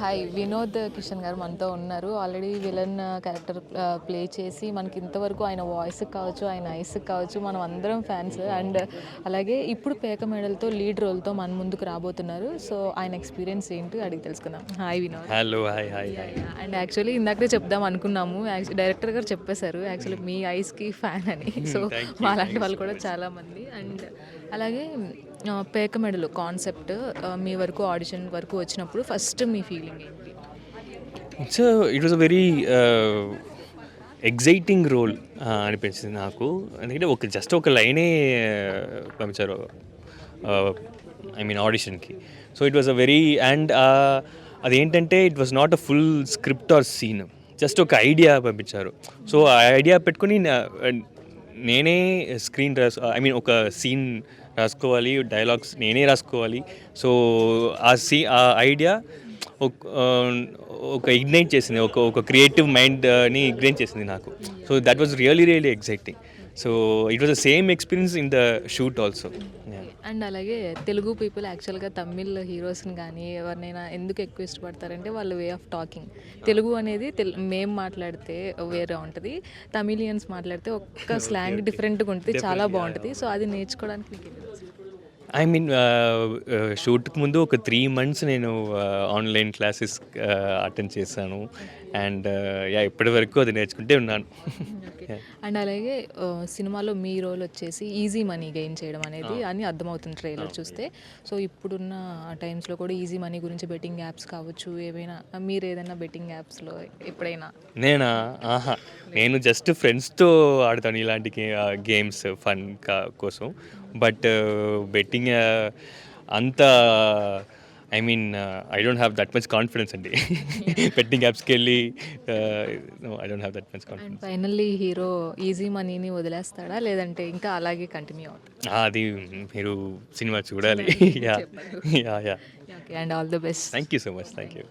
Hi. Vinod Kishan గారు మనతో ఉన్నారు. ఆల్రెడీ విలన్ క్యారెక్టర్ ప్లే చేసి మనకి ఇంతవరకు ఆయన వాయిస్ కావచ్చు ఆయన ఐస్ కావచ్చు మనం అందరం ఫ్యాన్స్ అండ్ అలాగే ఇప్పుడు పేక మెడల్తో లీడ్ రోల్తో మన ముందుకు రాబోతున్నారు. సో ఆయన ఎక్స్పీరియన్స్ ఏంటి అడిగి తెలుసుకుందాం. Hi Vinod. Hello hi hi and actually ఇందాకే చెప్దాం అనుకున్నాము. డైరెక్టర్ గారు చెప్పేశారు. యాక్చువల్లీ మీ ఐస్కి ఫ్యాన్ అని. సో మా లాంటి వాళ్ళు కూడా చాలామంది అండ్ అలాగే పేక మెడలు కాన్సెప్ట్ మీ వరకు ఆడిషన్ వరకు వచ్చినప్పుడు ఫస్ట్ మీ ఫీలింగ్ ఏంటి? It's it was a very exciting role అనిపించింది నాకు. ఎందుకంటే ఒక జస్ట్ ఒక లైనే పంపించారు I mean ఆడిషన్కి so it was a very and అదేంటంటే it was not a full script or scene just ఒక ఐడియా పంపించారు. సో ఆ ఐడియా పెట్టుకుని నేనే స్క్రీన్ ఐ మీన్ ఒక సీన్ రాసుకోవాలి డైలాగ్స్ నేనే రాసుకోవాలి. సో ఆ సీ ఆ ఐడియా ఒక ఇగ్నైట్ చేసింది ఒక ఒక క్రియేటివ్ మైండ్ని ఇగ్నైట్ చేసింది నాకు. So that was really really exciting so it was the same experience in the shoot also and అలాగే తెలుగు పీపుల్ యాక్చువల్గా తమిళ్ హీరోస్ని కానీ ఎవరినైనా ఎందుకు ఎక్కువ ఇష్టపడతారంటే వాళ్ళ వే ఆఫ్ టాకింగ్ తెలుగు అనేది తెల్ మేము మాట్లాడితే వేరే ఉంటుంది తమిళియన్స్ మాట్లాడితే ఒక్క స్లాంగ్ డిఫరెంట్గా ఉంటుంది చాలా బాగుంటుంది. సో అది నేర్చుకోవడానికి? ఐ మీన్ షూట్కి ముందు ఒక త్రీ మంత్స్ నేను ఆన్లైన్ క్లాసెస్ అటెండ్ చేశాను. అండ్ యా ఇప్పటి వరకు అది నేర్చుకుంటే ఉన్నాను. అండ్ అలాగే సినిమాలో మీ రోల్ వచ్చేసి ఈజీ మనీ గెయిన్ చేయడం అనేది అని అర్థమవుతుంది ట్రైలర్ చూస్తే. సో ఇప్పుడున్న టైమ్స్లో కూడా ఈజీ మనీ గురించి బెట్టింగ్ యాప్స్ కావచ్చు ఏవైనా మీరు ఏదైనా బెట్టింగ్ యాప్స్లో ఎప్పుడైనా? నేనా? ఆహా. నేను జస్ట్ ఫ్రెండ్స్తో ఆడతాను ఇలాంటి గేమ్స్ ఫన్ కోసం. బట్ బెట్టింగ్ అంత I mean I don't have that much confidence అండి. బెట్టింగ్ యాప్స్కి వెళ్ళి I don't have that much confidence finally hero easy మనీని వదిలేస్తాడా? లేదంటే ఇంకా అలాగే కంటిన్యూ అవుతుంది అది మీరు సినిమా చూడాలి. Yeah yeah yeah okay and all the best thank you so much thank you